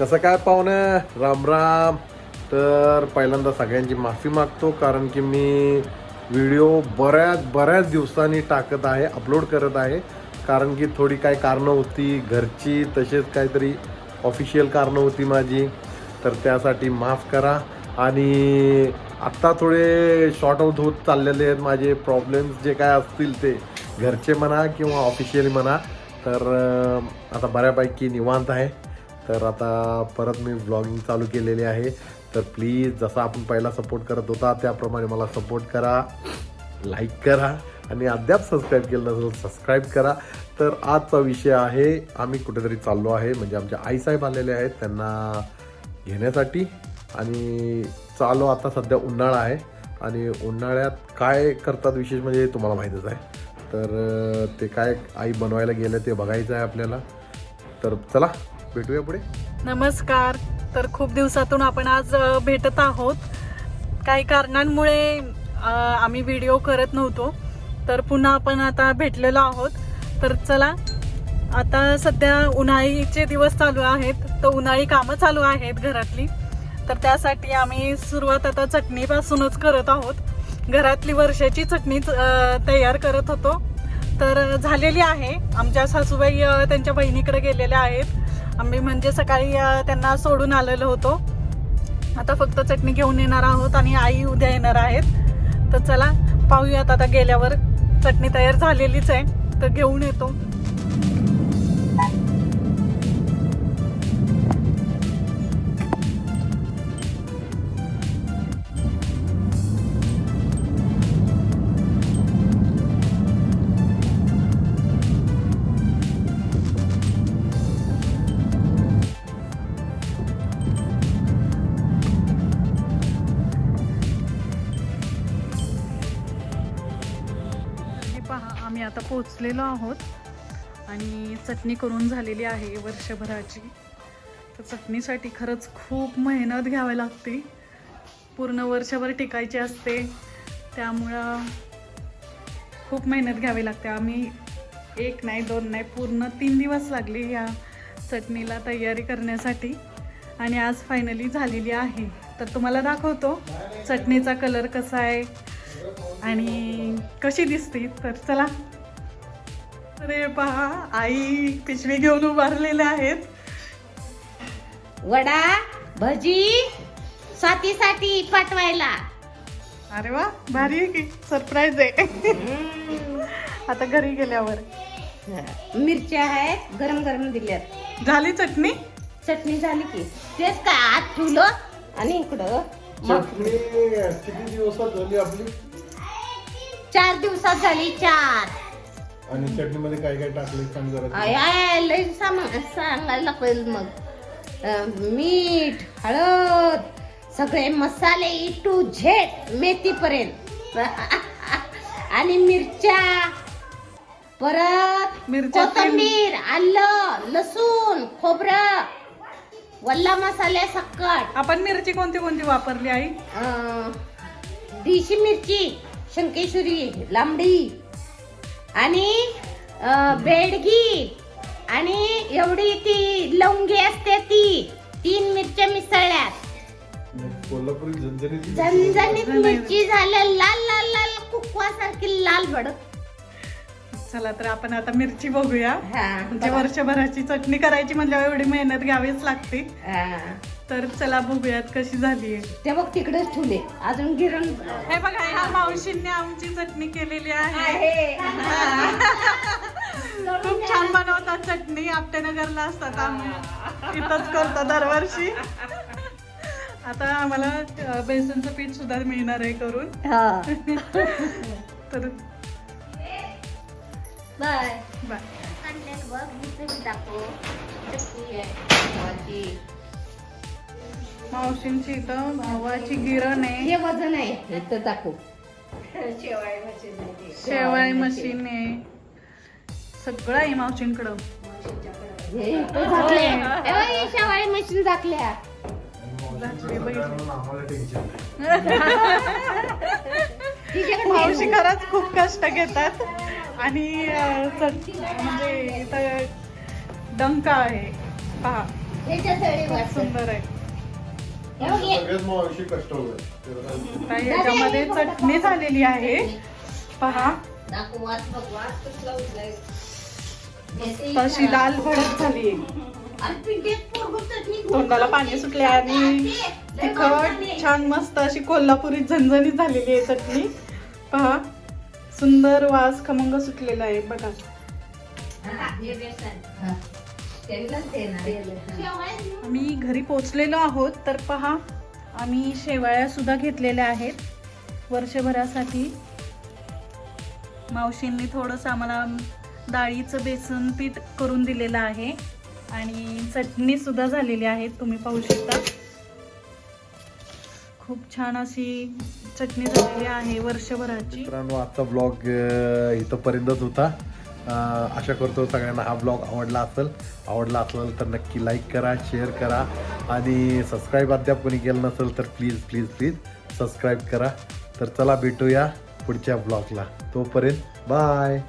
कसं काय पाहुणं? राम राम. तर पहिल्यांदा सगळ्यांची माफी मागतो कारण की मी व्हिडिओ बऱ्याच बऱ्याच दिवसांनी टाकत आहे अपलोड करत आहे. कारण की थोडी काय कारणं होती घरची तसेच काहीतरी ऑफिशियल कारणं होती माझी. तर त्यासाठी माफ करा. आणि आत्ता थोडे शॉर्ट आउट होत चाललेले आहेत माझे प्रॉब्लेम्स जे काय असतील ते घरचे म्हणा किंवा ऑफिशियली म्हणा. तर आता बऱ्यापैकी निवांत आहे. तर आता परत मी ब्लॉगिंग चालू केलेली आहे. तर प्लीज जसा आपण पहिला सपोर्ट करत होता त्याप्रमाणे मला सपोर्ट करा लाईक करा आणि अद्याप सबस्क्राईब केलं नसेल सबस्क्राईब करा. तर आजचा विषय आहे आम्ही कुठेतरी चाललो आहे म्हणजे आमच्या आईसाहेब आलेले आहेत त्यांना घेण्यासाठी. आणि चालू आता सध्या उन्हाळा आहे. आणि उन्हाळ्यात काय करतात विशेष म्हणजे तुम्हाला माहीतच आहे. तर ते काय आई बनवायला गेलं ते बघायचं आहे आपल्याला. तर चला भेटूया पुढे. नमस्कार. तर खूप दिवसातून आपण आज भेटत आहोत. काही कारणांमुळे आम्ही व्हिडिओ करत नव्हतो. तर पुन्हा आपण आता भेटलेलो आहोत. तर चला आता सध्या उन्हाळीचे दिवस चालू आहेत. तर उन्हाळी कामं चालू आहेत घरातली. तर त्यासाठी आम्ही सुरुवात आता चटणीपासूनच करत आहोत. घरातली वर्षाची चटणी तयार करत होतो. तर झालेली आहे. आमच्या सासूबाई त्यांच्या बहिणीकडे गेलेल्या आहेत. आम्ही म्हणजे सकाळी त्यांना सोडून आलेलो होतो. आता फक्त चटणी घेऊन येणार आहोत आणि आई उद्या येणार आहेत. तर चला पाहूयात आता गेल्यावर. चटणी तयार झालेलीच आहे तर घेऊन येतो. पहा आम्ही आता पोचलेलो आहोत आणि चटणी करून झालेली आहे वर्षभराची. तर चटणीसाठी खरंच खूप मेहनत घ्यावी लागते. पूर्ण वर्षभर टिकायची असते. त्यामुळं खूप मेहनत घ्यावी लागते. आम्ही एक नाही दोन नाही पूर्ण तीन दिवस लागले या चटणीला तयारी करण्यासाठी. आणि आज फायनली झालेली आहे. तर तुम्हाला दाखवतो चटणीचा कलर कसा आहे आणि कशी दिसते? तर चला. अरे पहा आई पिशवी घेऊन उभारलेल्या आहेत. वडा भजी साथीसाठी पाठवायला. अरे वा भारी आहे की. सरप्राईज आहे. आता घरी गेल्यावर. मिरच्या आहेत गरम गरम दिल्यात. झाली चटणी? चटणी झाली की. तेच काय आत ठेवलं आणि इकडं मग चटणी किती दिवसात झाली आपली? चार दिवसात झाली चार. आणि चटणीमध्ये काय काय टाकले सांग जरा. आय आय लय सामान सांगायला पाहिजे मग. अं, मीठ हळद सगळे मसाले ई टू झेड मेथीपर्यंत. आणि मिरच्या परत मिरच्या कोथिंबीर आलं लसूण खोबरं वल्ला मसाले सकट. आपण मिरची कोणती कोणती वापरली आई? अं, देशी मिरची. शंकेश्वरी लांबडी आणि बेडगी आणि एवढी ती लवंगी असते ती तीन मिरच्या मिसळल्यात. कोल्हापुरी झणझणीत झणझणीत मिरची झालं लाल लाल लाल कुकवासारखी लाल भडक चला तर आपण आता मिरची बघूया. हा, म्हणजे वर्षभराची चटणी करायची म्हणल्यावर एवढी मेहनत घ्यावीच लागते. हा. तर चला बघूयात कशी झाली आहे ते बघ तिकडेच ठेवले. अजून गिरण हे बघा ह्या मावशींनी आमची चटणी केलेली आहे. खूप छान बनवतात चटणी आपटेनगरला असतात आम्ही. इथंच करतो दरवर्षी. आता आम्हाला बेसनचं पीठ सुद्धा मिळणार आहे करून. हा. तर बाय. बाय. मावशींची इथं गव्हाची गिरण आहे. हे वजन आहे. इथं दाखव. शेवाळी मशीन आहे सगळं आहे मावशींकडं. हे इथं झाकले ए बाई, शेवाळी मशीन झाकल्या. झाकली बाई. आम्हाला टेन्शन तिच्याकडे मावशी खरंच खूप कष्ट घेतात. आणि अ, म्हणजे इथं डंका आहे. पहा. त्याच्या खूप. सुंदर आहे. हे हे. सगळ्यात आता याच्यामध्ये चटणी झालेली आहे. पहा. दाखव, वाच बघ, वाच कसला उठलाय. मेथी तशी. लाल भडक झाली. आणि पिंडीत पोरगं चटणी तोंडाला पाणी सुटले आणि तिखट छान मस्त अशी कोल्हापुरी झणझणीत झालेली आहे चटणी. पहा. सुंदर वास खमंग सुटलेला आहे बघा. हा. आम्ही घरी पोचलेलो आहोत तर पहा आम्ही शेवाळ्या सुद्धा घेतलेल्या आहेत. वर्षभरासाठी मावशींनी थोडंसं आम्हाला डाळीचं बेसन पीठ करून दिलेलं आहे आणि चटणी सुद्धा झालेली आहे तुम्ही पाहू शकता. खूप छान अशी चटणी झालेली आहे वर्षभराची. मित्रांनो आजचा ब्लॉग इथंपर्यंतच होता. आशा करतो सगळ्यांना हा ब्लॉग आवडला असेल. आवडला असेल तर नक्की लाईक करा शेअर करा. आणि सबस्क्राईब अद्याप कोणी केलं नसेल तर प्लीज प्लीज प्लीज सबस्क्राईब करा. तर चला भेटूया पुढच्या ब्लॉगला तोपर्यंत बाय